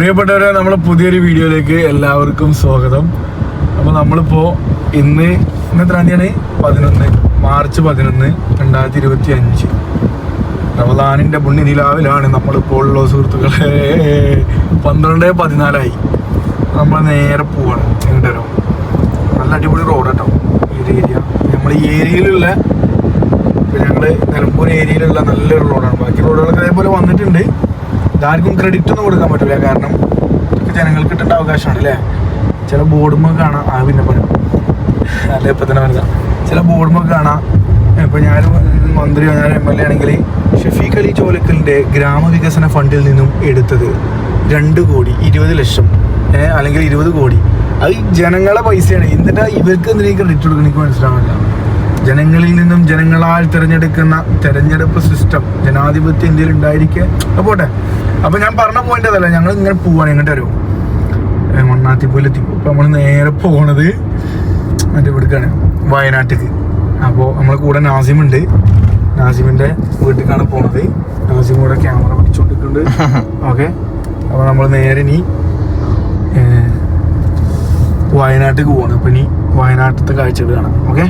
പ്രിയപ്പെട്ടവരെ നമ്മൾ പുതിയൊരു വീഡിയോയിലേക്ക് എല്ലാവർക്കും സ്വാഗതം. അപ്പോൾ നമ്മളിപ്പോൾ ഇന്ന് ഇന്നത്തെ തീയതിയാണ്? പതിനൊന്ന് മാർച്ച് പതിനൊന്ന് രണ്ടായിരത്തി ഇരുപത്തി അഞ്ച് റമദാനിന്റെ പുണ്യ നിലാവിലാണ് നമ്മളിപ്പോൾ ഉള്ള സുഹൃത്തുക്കളെ. പന്ത്രണ്ട് പതിനാലായി. നമ്മൾ നേരെ പോവാണ് എങ്ങോട്ടോ നല്ല അടിപൊളി റോഡ് കേട്ടോ ഈ ഏരിയ. നമ്മൾ ഈ ഏരിയയിലുള്ള ഞങ്ങൾ നിലമ്പൂർ ഏരിയയിലുള്ള നല്ലൊരു റോഡാണ്. ബാക്കി റോഡുകളൊക്കെ അതേപോലെ വന്നിട്ടുണ്ട്. ഇതാർക്കും ക്രെഡിറ്റ് ഒന്നും കൊടുക്കാൻ പറ്റില്ല കാരണം ഇതൊക്കെ ജനങ്ങൾക്ക് കിട്ടേണ്ട അവകാശമാണ് അല്ലേ ചില ബോർഡുമ്പോൾ കാണാം. ആ പിന്നെ പറയാം അല്ല ഇപ്പം തന്നെ വരുന്ന ചില ബോർഡുമ്പോൾ കാണാം. ഇപ്പം ഞാൻ മന്ത്രിയോ ഞാൻ എം എൽ എ ആണെങ്കിൽ ഷഫീഖ് അലി ചോലക്കലിന്റെ ഗ്രാമവികസന ഫണ്ടിൽ നിന്നും എടുത്തത് രണ്ട് കോടി ഇരുപത് ലക്ഷം. അല്ലെങ്കിൽ ഇരുപത് കോടി. അത് ജനങ്ങളെ പൈസയാണ്. എന്നിട്ട് ഇവർക്ക് എന്തിനേക്ക് ക്രെഡിറ്റ് കൊടുക്കണം? എനിക്ക് മനസ്സിലാവില്ല ജനങ്ങളിൽ നിന്നും ജനങ്ങളാൽ തിരഞ്ഞെടുക്കുന്ന തെരഞ്ഞെടുപ്പ് സിസ്റ്റം ജനാധിപത്യം ഇന്ത്യയിൽ ഉണ്ടായിരിക്കെ. പോട്ടെ. അപ്പൊ ഞാൻ പറഞ്ഞ പോയിന്റ് അതല്ല ഞങ്ങൾ ഇങ്ങനെ പോവാണ് എങ്ങോട്ട് അറിയോ മണ്ണാത്തിപ്പോയിലെത്തി അപ്പൊ നമ്മൾ നേരെ പോണത് മറ്റേ ഇവിടേക്കാണ് വയനാട്ടിക്ക്. അപ്പോൾ നമ്മളെ കൂടെ നാസിമുണ്ട്. നാസിമിന്റെ വീട്ടിലേക്കാണ് പോണത്. നാസിം കൂടെ ക്യാമറ പിടിച്ചോണ്ടിട്ടുണ്ട് ഓക്കെ? അപ്പോൾ നമ്മൾ നേരെ ഇനി വയനാട്ടിലേക്ക് പോവാണ്. അപ്പൊ ഇനി വയനാട്ടിലത്തെ കാഴ്ചകൾ കാണാം. ഓക്കെ?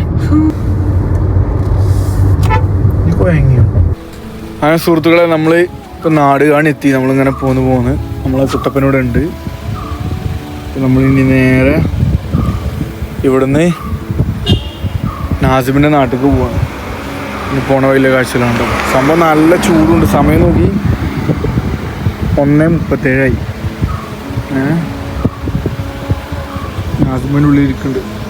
അങ്ങനെ സുഹൃത്തുക്കളെ നമ്മൾ ഇപ്പം നാട് കാണി നമ്മളിങ്ങനെ പോന്ന് പോന്ന്. നമ്മളെ കുട്ടപ്പനോട് ഉണ്ട്. നമ്മളിനി നേരെ ഇവിടുന്ന് നാസിമിന്റെ നാട്ടിലേക്ക് പോവാണ്. ഇനി പോണ വലിയ കാഴ്ചകളുണ്ട് സംഭവം നല്ല ചൂടുണ്ട്. സമയം നോക്കി ഒന്നേ മുപ്പത്തേഴായി. ഏ? നാസിമിന്റെ ഉള്ളിൽ ഇരിക്കുന്നുണ്ട്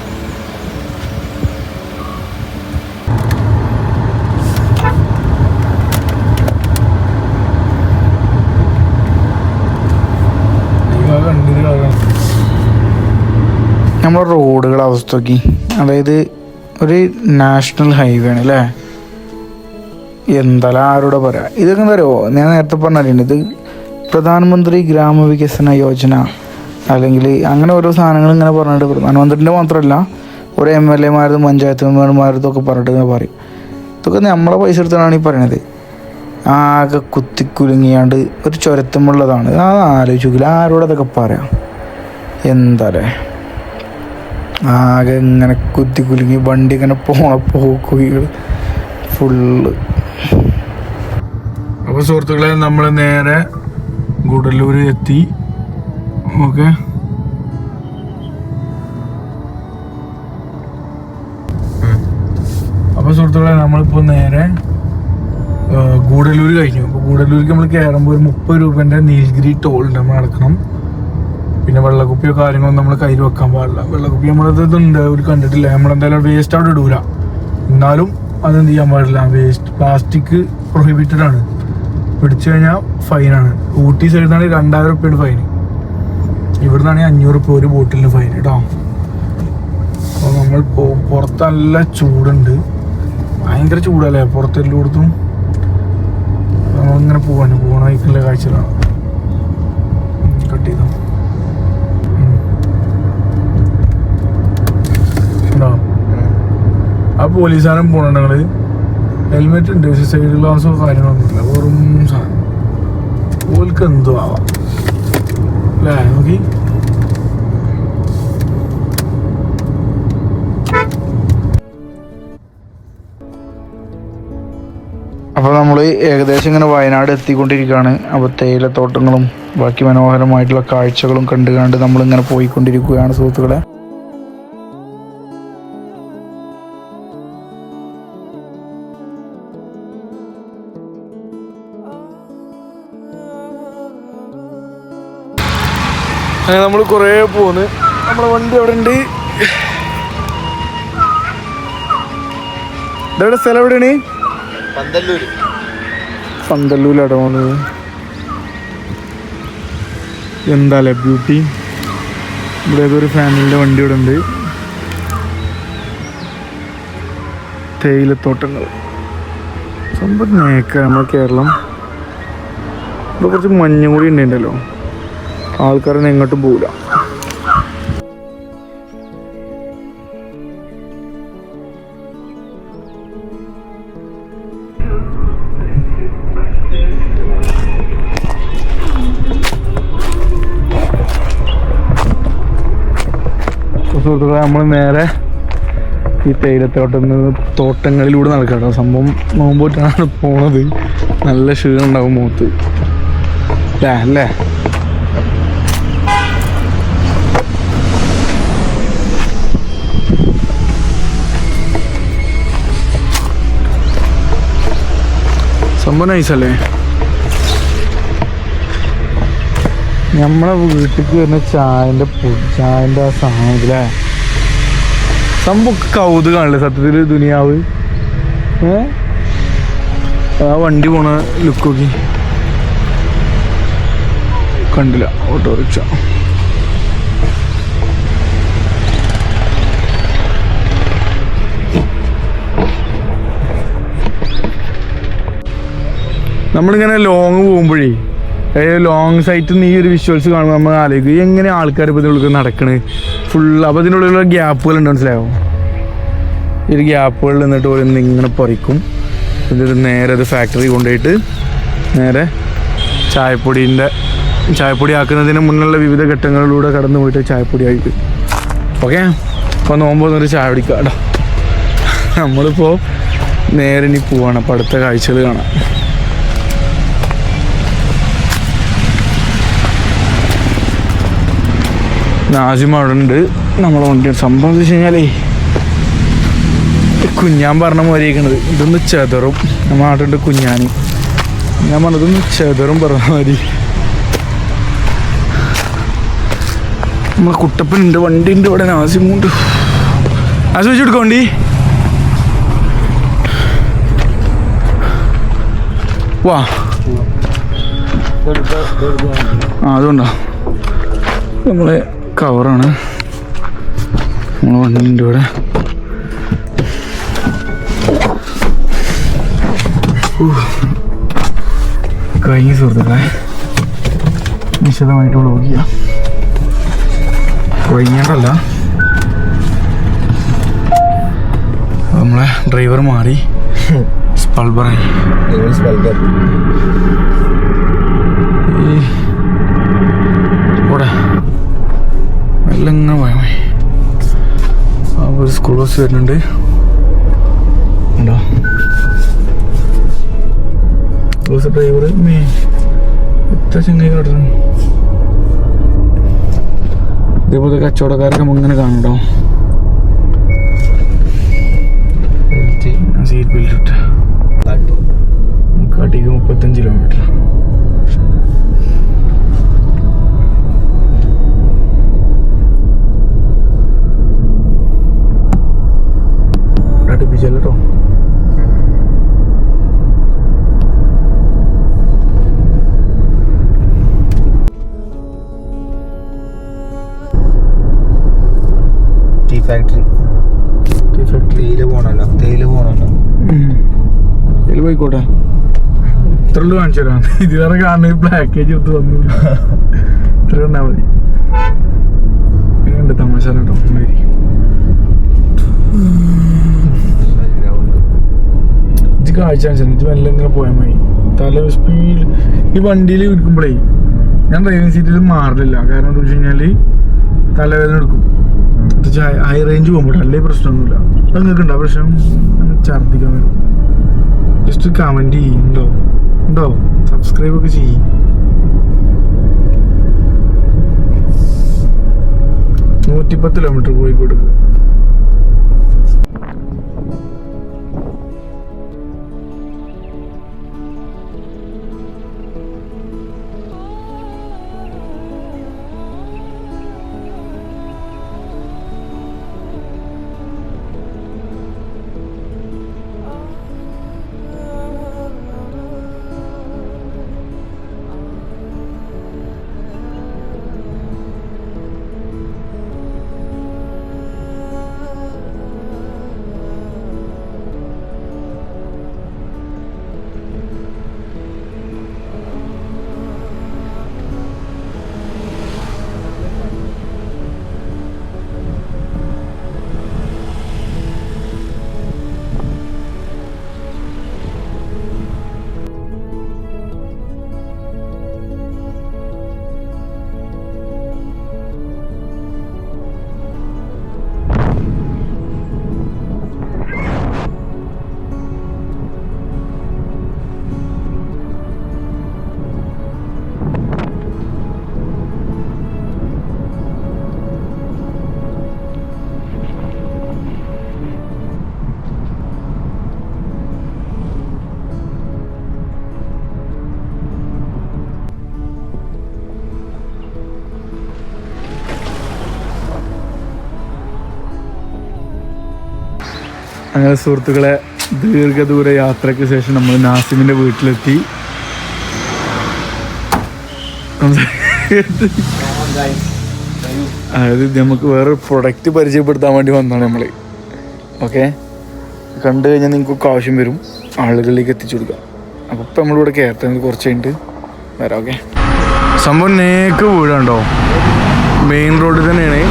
നമ്മുടെ റോഡുകളുടെ അവസ്ഥ നോക്കി അതായത് ഒരു നാഷണൽ ഹൈവേ ആണ് അല്ലേ എന്തായാലും ആരോടെ പറയാ? ഇതൊക്കെ എന്താ ഞാൻ നേരത്തെ പറഞ്ഞിട്ടുണ്ട് ഇത് പ്രധാനമന്ത്രി ഗ്രാമവികസന യോജന അല്ലെങ്കിൽ അങ്ങനെ ഓരോ സാധനങ്ങൾ ഇങ്ങനെ പറഞ്ഞിട്ട് പ്രധാനമന്ത്രിന്റെ മാത്രമല്ല ഒരു എം എൽ എമാരതും പഞ്ചായത്ത് മെമ്പർമാരതും ഒക്കെ പറഞ്ഞിട്ട് ഇങ്ങനെ പറയും. ഇതൊക്കെ നമ്മളെ പൈസ എടുത്താണ് ഈ പറയണത്. ആകെ കുത്തിക്കുലുങ്ങിയാണ്ട് ഒരു ചുരത്തുമുള്ളതാണ്. അത് ആലോചിക്കില്ല ആരോടതൊക്കെ പറയാം? എന്താല്ലേ ആകെ ഇങ്ങനെ കുത്തി കുലുങ്ങി വണ്ടി ഇങ്ങനെ പോണ പോക്കുകൾ ഫുള്ള് അപ്പോൾ സുഹൃത്തുക്കളെ നമ്മൾ നേരെ ഗുഡല്ലൂർ എത്തി. ഓക്കെ. അപ്പോൾ സുഹൃത്തുക്കളെ നമ്മളിപ്പോൾ നേരെ ഗൂഡല്ലൂർ കഴിഞ്ഞു. അപ്പോൾ ഗൂഡല്ലൂർക്ക് നമ്മൾ കയറുമ്പോൾ ഒരു മുപ്പത് രൂപേന്റെ നീൽഗിരി ടോൾ നമ്മൾ അടക്കണം. പിന്നെ വെള്ളക്കുപ്പിയോ കാര്യങ്ങളോ നമ്മൾ കയ്യിൽ വെക്കാൻ പാടില്ല. വെള്ളക്കുപ്പി നമ്മളത് ഇതുണ്ട് ഒരു കണ്ടിട്ടില്ല? നമ്മളെന്തായാലും വേസ്റ്റ് അവിടെ ഇടൂല. എന്നാലും അതെന്ത് ചെയ്യാൻ പാടില്ല. വേസ്റ്റ് പ്ലാസ്റ്റിക് പ്രൊഹിബിറ്റഡ് ആണ്. പിടിച്ചു കഴിഞ്ഞാൽ ഫൈനാണ് ഊട്ടി സൈഡിൽ നിന്നാണെങ്കിൽ രണ്ടായിരം റുപ്യാണ് ഫൈൻ ഇവിടെ നിന്നാണെങ്കിൽ അഞ്ഞൂറ് റുപ്യ ഒരു ബോട്ടിലിന് ഫൈൻ കേട്ടോ അപ്പോൾ നമ്മൾ പുറത്ത് നല്ല ചൂടുണ്ട്. ഭയങ്കര ചൂടല്ലേ? പുറത്തെല്ലായിടത്തും നമ്മളിങ്ങനെ പോവാണ്. പോകണ വഴിക്കുള്ള കാഴ്ചകളാണ്. പോലീസുകാരൻ പോണങ്ങൾ ഹെൽമെറ്റ് ഉണ്ട് പക്ഷെ സൈഡ് ഗ്ലാസോ കാര്യങ്ങളൊന്നുമില്ല വെറും സാധനം. ഓൽക്ക് എന്തോ ആവാം. അല്ലേ? നോക്കി. അപ്പോൾ നമ്മൾ ഏകദേശം ഇങ്ങനെ വയനാട് എത്തിക്കൊണ്ടിരിക്കുകയാണ്. അപ്പോൾ തേയിലത്തോട്ടങ്ങളും ബാക്കി മനോഹരമായിട്ടുള്ള കാഴ്ചകളും കണ്ടു കണ്ട് നമ്മളിങ്ങനെ പോയിക്കൊണ്ടിരിക്കുകയാണ് സുഹൃത്തുക്കളെ. അങ്ങനെ നമ്മൾ കുറേ പോന്ന്. നമ്മളെ വണ്ടി അവിടെ ഉണ്ട് ഇതെവിടെ സ്ഥലം എവിടെയാണ്? പന്തല്ലൂര്. പന്തല്ലൂരാട്ടോ പോകുന്നത് എന്താല്ലേ ബ്യൂട്ടി ഇവിടെ ഏതൊരു ഫാമിലിന്റെ വണ്ടി ഇവിടെ ഉണ്ട്. തേയിലത്തോട്ടങ്ങൾ. സമ്പത്ത് നേക്ക നമ്മുടെ കേരളം. ഇവിടെ കുറച്ച് മഞ്ഞും കൂടി ഉണ്ടല്ലോ ആൾക്കാരൊന്നും എങ്ങോട്ടും പോവില്ല. സുഹൃത്തുക്കളെ നമ്മൾ നേരെ ഈ തേയിലത്തോട്ടം തോട്ടങ്ങളിലൂടെ നടക്കാട്ടോ സംഭവം നോമ്പോട്ടാണ് പോണത്. നല്ല ക്ഷീണം ഉണ്ടാവും മുഖത്ത് അല്ലേ? സംഭവം നൈസല്ലേ നമ്മളെ വീട്ടിലേക്ക് വരുന്ന ചായന്റെ ചായന്റെ ആ സാധനത്തിലെ? സംഭവം കൗതുകാണല്ലേ സത്യത്തിൽ ദുനിയാവ്? ഏ? ആ വണ്ടി പോണ ലുക്ക് നോക്കി. കണ്ടില്ല ഓട്ടോറിക്ഷ നമ്മളിങ്ങനെ ലോങ് പോകുമ്പോഴേ ലോങ് സൈറ്റിൽ നിന്ന് ഈ ഒരു വിഷ്വൽസ് കാണുമ്പോൾ നമ്മൾ ആലോചിക്കും എങ്ങനെ ആൾക്കാർ ഇപ്പോൾ ഇതിനുള്ളിൽ നടക്കണ്? ഫുൾ അപ്പോൾ ഇതിനുള്ളിലുള്ള ഗ്യാപ്പുകൾ ഉണ്ട് മനസ്സിലാവും ഈ ഒരു ഗ്യാപ്പുകളിൽ നിന്നിട്ട് ഓരോന്ന് ഇങ്ങനെ പറിക്കും. എന്നിട്ട് നേരെ അത് ഫാക്ടറി കൊണ്ടുപോയിട്ട് നേരെ ചായപ്പൊടീന്റെ ചായപ്പൊടി ആക്കുന്നതിന് മുന്നുള്ള വിവിധ ഘട്ടങ്ങളിലൂടെ കടന്നു പോയിട്ട് ചായപ്പൊടി ആയിട്ട്. ഓക്കെ അപ്പോൾ നോമ്പ് ഒരു ചായ കുടിക്കാം കേട്ടോ നമ്മളിപ്പോൾ നേരെ ഇനി പോവാണ്. അപ്പോൾ അടുത്ത കാഴ്ചകൾ കാണാം. നാസിം അവിടെ ഉണ്ട് നമ്മളെ വണ്ടി സംഭവം വെച്ച് കഴിഞ്ഞാലേ കുഞ്ഞാൻ പറഞ്ഞ മാതിരിയിരിക്കണത് ഇതൊന്ന് ചെതറും. നമ്മുടെ നാട്ടിലുണ്ട് കുഞ്ഞാൻ ഞാൻ പറഞ്ഞതൊന്ന് ചെതറും പറഞ്ഞ മാതിരി. നമ്മളെ കുട്ടപ്പനുണ്ട് വണ്ടി ഉണ്ട് ഇവിടെ നാസിമുണ്ട്. നാസി വെച്ച് കൊടുക്കാം വണ്ടി. വാ. ആ അതുകൊണ്ടോ. നമ്മളെ കവറാണ് നമ്മൾ വണ്ടിന്റെ ഇവിടെ. കഴിഞ്ഞ സുഹൃത്തുക്കളെ. വിശദമായിട്ട് വ്ളോഗ് ചെയ്യാം. കഴിഞ്ഞാണ്ടല്ല നമ്മളെ ഡ്രൈവർ മാറി. സ്പൾബറായി. എല്ലാം ഇങ്ങനെ പോയാൽ മതി ആ ഒരു സ്കൂൾ ബസ് വരുന്നുണ്ട്. ഉണ്ടോ? ബസ് ഡ്രൈവർ മേ എത്ര ചങ്ങായി കിടന്നു ഇതേപോലത്തെ കച്ചവടക്കാരൊക്കെ ഇങ്ങനെ കാണണ്ടോ സീറ്റ് ബെൽറ്റ് ഇട്ട്. കാട്ടിക്ക് മുപ്പത്തഞ്ച് കിലോമീറ്റർ അടുപ്പിച്ചല്ലോ ടീ ഫാക്ടറി. തേയില പോണല്ലോ തേയില പോണല്ലോ. തേയില പോയിക്കോട്ടെ. ഇത്രയുള്ളൂ ഉള്ളു കാണിച്ചു തരാം ഇതുവരെ കാണുന്ന പാക്കേജ് ഒത്തു വന്നു ഇത്ര കണ്ടാൽ മതി. കാഴ്ച അനുസരിച്ച് മെല്ലെ ഇങ്ങനെ പോയാൽ മതി. തല സ്പീഡ് ഈ വണ്ടിയിൽ ഇരിക്കുമ്പോഴേ ഞാൻ ഡ്രൈവിംഗ് സീറ്റിൽ മാറില്ല കാരണം എന്താ വെച്ച് കഴിഞ്ഞാൽ തലവേദന എടുക്കും. ഹൈ റേഞ്ച് പോകുമ്പോൾ അല്ലേ പ്രശ്നമൊന്നുമില്ല. അത് നിങ്ങൾക്ക് ഉണ്ടോ പ്രശ്നം ഛർദ്ദിക്കാൻ വരും. ജസ്റ്റ് കമന്റ് ചെയ്യും. ഉണ്ടോ? ഉണ്ടോ? സബ്സ്ക്രൈബ് ഒക്കെ ചെയ്യും. നൂറ്റിപ്പത്ത് കിലോമീറ്റർ കോഴിക്കോട് അങ്ങനെ സുഹൃത്തുക്കളെ ദീർഘദൂര യാത്രയ്ക്ക് ശേഷം നമ്മൾ നാസിമിന്റെ വീട്ടിലെത്തി. അതായത് നമുക്ക് വേറൊരു പ്രൊഡക്റ്റ് പരിചയപ്പെടുത്താൻ വേണ്ടി വന്നതാണ് നമ്മൾ ഓക്കെ കണ്ടു കഴിഞ്ഞാൽ നിങ്ങൾക്കൊക്കെ ആവശ്യം വരും. ആളുകളിലേക്ക് എത്തിച്ചു കൊടുക്കാം അപ്പോൾ ഇപ്പം നമ്മളിവിടെ കയറട്ടെ കുറച്ച് കഴിഞ്ഞിട്ട് വരാം ഓക്കെ സംഭവം നേക്ക് വീടുണ്ടോ മെയിൻ റോഡിൽ തന്നെയാണ്.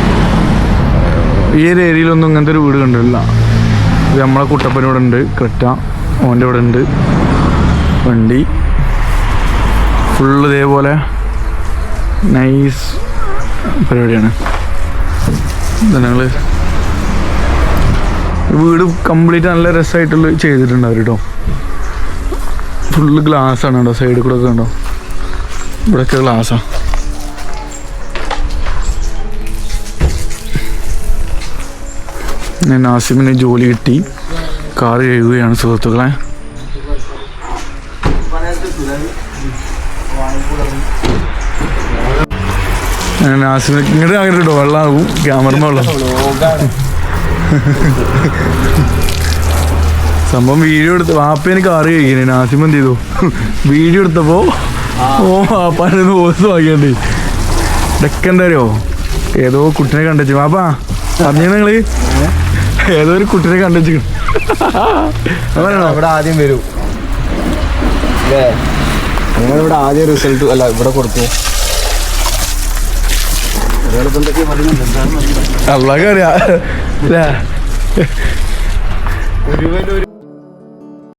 ഈ ഒരു ഏരിയയിലൊന്നും ഇങ്ങനത്തെ ഒരു വീട് ഇത് നമ്മളെ കുട്ടപ്പന ഇവിടെ ഉണ്ട് ക്രെറ്റ ഓന്റെ ഇവിടെ ഉണ്ട്. വണ്ടി. ഫുള്ള് ഇതേപോലെ നൈസ് പരിപാടിയാണ്. ഞങ്ങൾ വീട് കംപ്ലീറ്റ് നല്ല രസമായിട്ടുള്ള ചെയ്തിട്ടുണ്ട് അവർ കേട്ടോ ഫുള്ള് ഗ്ലാസ് ആണ് കേട്ടോ സൈഡിൽ കൂടെ ഒക്കെ ഉണ്ടോ ഇവിടെയൊക്കെ ഗ്ലാസ്സാ ഞാൻ നാസിമിന് ജോലി കിട്ടി. കാർ കഴുകുകയാണ് സുഹൃത്തുക്കളെ. നാസിമിന് ഇങ്ങോട്ട് അങ്ങനെ കേട്ടോ വെള്ളമാകും ക്യാമറ വെള്ളം സംഭവം വീഡിയോ എടുത്ത് വാപ്പേന് കാറ് കഴിക്കണേ നാസിം എന്ത് ചെയ്തു? വീഡിയോ എടുത്തപ്പോ ഓ വാപ്പാനെ ഓസ് വാങ്ങിയണ്ടേ. ഇതൊക്കെ അറിയോ? ഏതോ കുട്ടിനെ കണ്ടു. വാപ്പാ പറഞ്ഞു നിങ്ങൾ. ഏതോ ഒരു കുട്ടിനെ കണ്ടു ഇവിടെ ആദ്യം വരൂ. ഇവിടെ ആദ്യം റിസൾട്ട് അല്ല ഇവിടെ കൊടുത്തു. അള്ളാഹ് അറിയാ. ഒരു